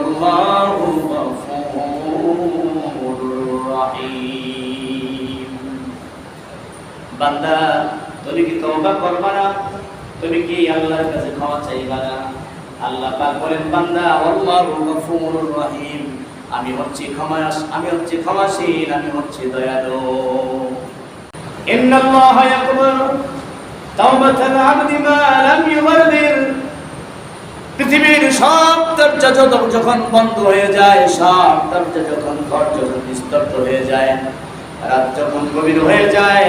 والله غفور رحيم বান্দা, তুমি কি তওবা করবা না? তুমি কি আল্লাহর কাছে ক্ষমা চাইবা না? আল্লাহ পাক বলেন, বান্দা, আল্লাহু গফুরুর রহিম। আমি হচ্ছি ক্ষমা আমি হচ্ছি ক্ষমাশীল, আমি হচ্ছি দয়ালু। ইন্নাল্লাহা ইয়াকবালু তাওবাতাল আবদি মা যত যখন বন্ধ হয়ে যায়, সব দরজা যখন ঘর যখন নিস্তব্ধ হয়ে যায়, রাত যখন গভীর হয়ে যায়,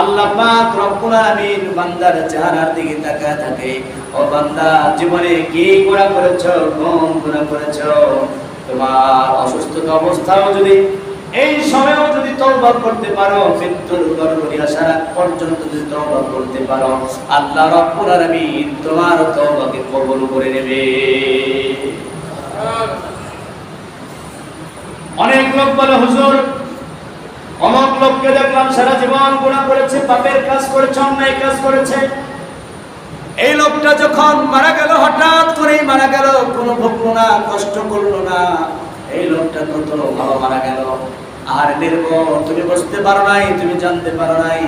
আল্লাহ পাক রব্বুল আলামিন বান্দার চেহারার দিকে তাকায় থাকে। ও বান্দা, জীবনে কি গুনাহ করেছ? কোন গুনাহ করেছ? তোমার অসুস্থতা অবস্থাও যদি এই সময়ও যদি তওবা করতে পারো, মৃত্যুর গর্ভে আসার পর্যন্ত যদি তওবা করতে পারো, আল্লাহ রব্বুল আলামিন তোমার তওবাকে কবুল করে নেবে। অনেক লোক বলে, হুজুর, অমক লোককে দেখলাম সারা জীবন গুনাহ করেছে, পাপের কাজ করেছে, অন্যায় কাজ করেছে। এই লোকটা যখন মারা গেল, হঠাৎ করেই মারা গেল, কোনো ভুগলো না, কষ্ট করল না। এই লোকটা কত ভালো মারা গেল। আর নির্ভর তুমি বুঝতে পারো নাই, তুমি জানতে পারো নাই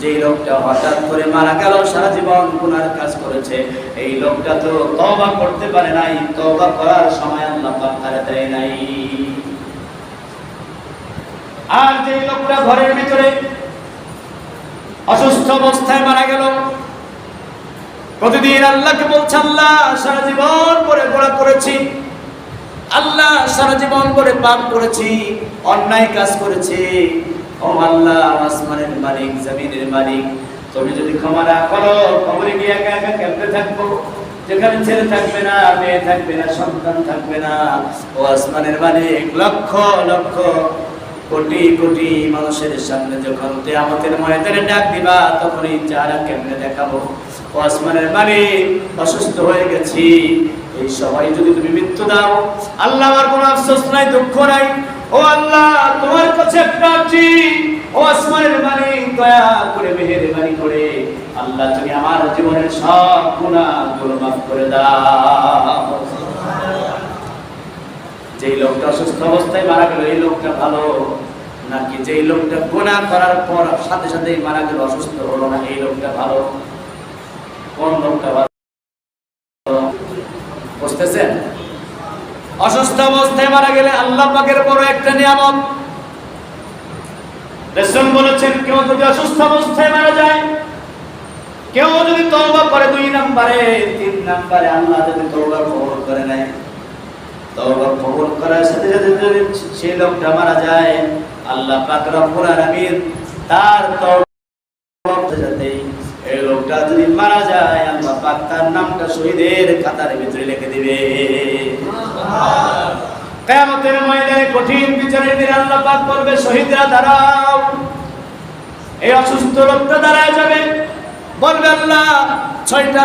যে লোকটা হঠাৎ করে মারা গেল, সারা জীবন গুনার কাজ করেছে। এই লোকটা তো তওবা করতে পারে নাই, তওবা করার সময় আল্লাহ তারে দেয় নাই। আর যে লোকটা ঘরের ভিতরে অসুস্থ অবস্থায় মারা গেল, প্রতিদিন আল্লাহকে বলছে, আল্লাহ, সারা জীবন করে গোড়া করেছি। আল্লাহ, সারা জীবন করে পাপ করেছি, অন্যায় কাজ করেছি। ও আল্লাহ আসমানের মালিক, জমিনের মালিক, তুমি যদি ক্ষমা না করো, কবরে গিয়ে একা একা কেমনে থাকব। যেখানে ছেলে থাকবে না, মেয়ে থাকবে না, সন্তান থাকবে না। ও আসমানের মালিক, লক্ষ লক্ষ কোটি কোটি মানুষের সামনে যখন আমাদের ময়দানে ডাক দিবা, তখন এই চারা কেমনে দেখাবো? আসমানের মালিক অসুস্থ হয়ে গেছি। এই সবাই যদি তুমি মৃত্যু দাও, আল্লাহ আমার কোনো আফসোস নাই, দুঃখ নাই। ও আল্লাহ, তোমার কাছে আছি ও আসমানের মালিক দয়া করে, মেহেরবানি করে, আল্লাহ তুমি আমার জীবনের সব গুনাহগুলো মাফ করে দাও। যেই লোকটা অসুস্থ অবস্থায় মারা গেল, এই লোকটা ভালো নাকি? যেই লোকটা গুনাহ করার পর সাথে সাথে মারা গেল, অসুস্থ হলো না? এই লোকটা ভালো? কোন লোকটা ভালো? বুঝতেছেন? অসুস্থ অবস্থায় মারা গেলে আল্লাহ পাকের বড় একটা নিয়ামত। রাসূল বলেছেন, কেউ যদি অসুস্থ অবস্থায় মারা যায়, কেউ যদি তওবা করে দুই নম্বরে, তিন নম্বরে আল্লাহ যদি কবুল করে করার সাথে সাথে যদি সেই লোকটা মারা যায়। আল্লাহ পাক তার মারা যায়, আল্লাহ তার নামটা শহীদের খাতার ভিতরে লিখে দিবে। কঠিন আল্লাহ বলবে এই অসুস্থ লোকটা দাঁড়ায় আল্লাহ, ছয়টা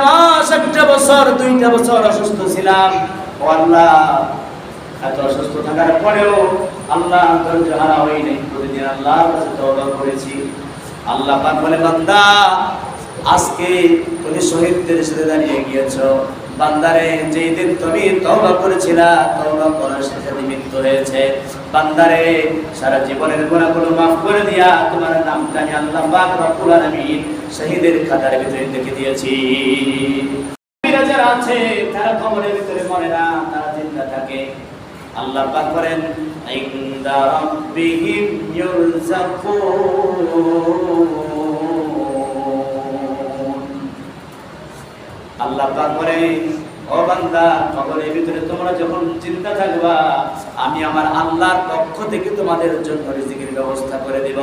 বছর, দুইটা বছর অসুস্থ ছিলাম। এত অসুস্থ থাকার পরেও আল্লাহ হারা হই প্রতিদিন আল্লাহর কাছে তওবা করেছি। আল্লাহ পাক বলে, বান্দা, আজকে তুমি শহীদদের সাথে দাঁড়িয়ে গিয়েছো। বান্দারে, যেই দিন তুমি তওবা করেছিলা, তওবা করার সাথে মৃত্যু হয়েছে। বান্দারে, সারা জীবনের গুনাহগুলো মাফ করে দিয়া তোমার নামটা আমি আল্লাহ পাক রব্বুল আলামিন শহীদের খাতার ভিতরে লিখে দিয়েছি। যারা আছে, তারা কবরের ভিতরে মরে না, তারা জিন্দা থাকে। আল্লাহ পাক করেন ইনদা রাব্বিহিম আল্লাহ পাক বলে, ও বান্দা, কবরের ভিতরে তোমরা যখন চিন্তা থাকবা, আমি আমার আল্লাহর পক্ষ থেকে তোমাদের জন্য রিজিকের ব্যবস্থা করে দেব।